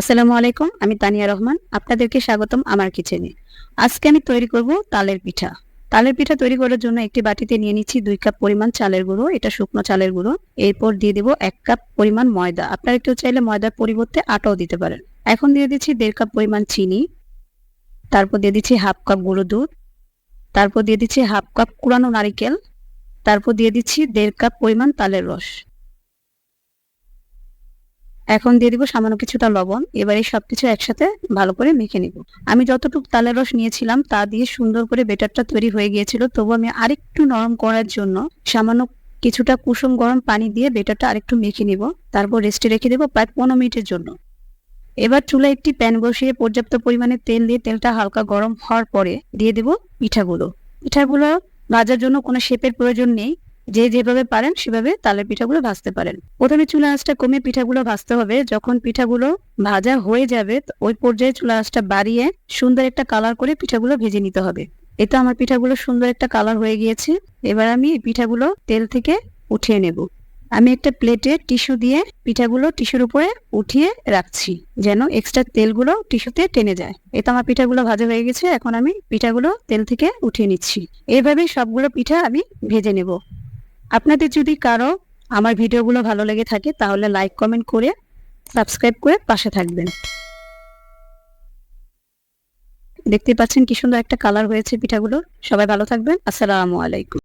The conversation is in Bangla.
আসসালামু আলাইকুম, আমি তানিয়া রহমান, আপনাদেরকে স্বাগতম আমার কিচেনে। আজকে আমি তৈরি করব তালের পিঠা। তালের পিঠা তৈরি করার জন্য একটি বাটিতে নিয়ে নিচ্ছি দুই কাপ পরিমাণ চালের গুঁড়ো, এটা শুকনো চালের গুঁড়ো। এরপর দিয়ে দেব এক কাপ পরিমাণ ময়দা। আপনারা কেউ চাইলে ময়দার পরিবর্তে আটাও দিতে পারেন। এখন দিয়ে দিচ্ছি দেড় কাপ পরিমাণ চিনি। তারপর দিয়ে দিচ্ছি হাফ কাপ গুঁড়ো দুধ। তারপর দিয়ে দিচ্ছি হাফ কাপ কুড়ানো নারিকেল। তারপর দিয়ে দিচ্ছি দেড় কাপ পরিমাণ তালের রস। এখন দিয়ে দিব সামান্য কিছুটা লবণ, এবার সবকিছু একসাথে ভালো করে মেখে নিব। আমি যতটুকু তালের রস নিয়েছিলাম, তা দিয়ে সুন্দর করে বেটারটা তৈরি হয়ে গিয়েছিল। তবু আমি আরেকটু নরম করার জন্য সামান্য কিছুটা কুসুম গরম পানি দিয়ে বেটারটা আরেকটু মেখে নিব। তারপর রেস্টে রেখে দেবো প্রায় পনেরো মিনিটের জন্য। এবার চুলায় একটি প্যান বসিয়ে পর্যাপ্ত পরিমাণে তেল দিয়ে তেলটা হালকা গরম হওয়ার পরে দিয়ে দেব পিঠাগুলো। পিঠাগুলো ভাজার জন্য কোনো শেপের প্রয়োজন নেই। যে যেভাবে পারেন সেভাবে তালের পিঠাগুলো ভাজতে পারেন। প্রথমে চুলা আঁচটা কমে পিঠাগুলো ভাজতে হবে। যখন পিঠাগুলো ভাজা হয়ে যাবে ওই পর্যায়ে চুলা আঁচটা বাড়িয়ে সুন্দর একটা কালার করে পিঠাগুলো ভেজে নিতে হবে। এতে আমার পিঠাগুলো সুন্দর একটা কালার হয়ে গিয়েছে। এবার আমি এই পিঠাগুলো তেল থেকে উঠিয়ে নেব। আমি একটা প্লেটে টিস্যু দিয়ে পিঠাগুলো টিস্যুর উপরে উঠিয়ে রাখছি, যেন এক্সট্রা তেলগুলো টিস্যুতে টেনে যায়। এতে আমার পিঠাগুলো ভাজা হয়ে গেছে। এখন আমি পিঠাগুলো তেল থেকে উঠিয়ে নিচ্ছি। এইভাবে সবগুলো পিঠা আমি ভেজে নেব। আপনাদের যদি কারও আমার ভিডিওগুলো ভালো লেগে থাকে, তাহলে লাইক কমেন্ট করে সাবস্ক্রাইব করে পাশে থাকবেন। দেখতে পাচ্ছেন কি সুন্দর একটা কালার হয়েছে পিঠাগুলো সবাই ভালো থাকবেন। আসসালামু আলাইকুম।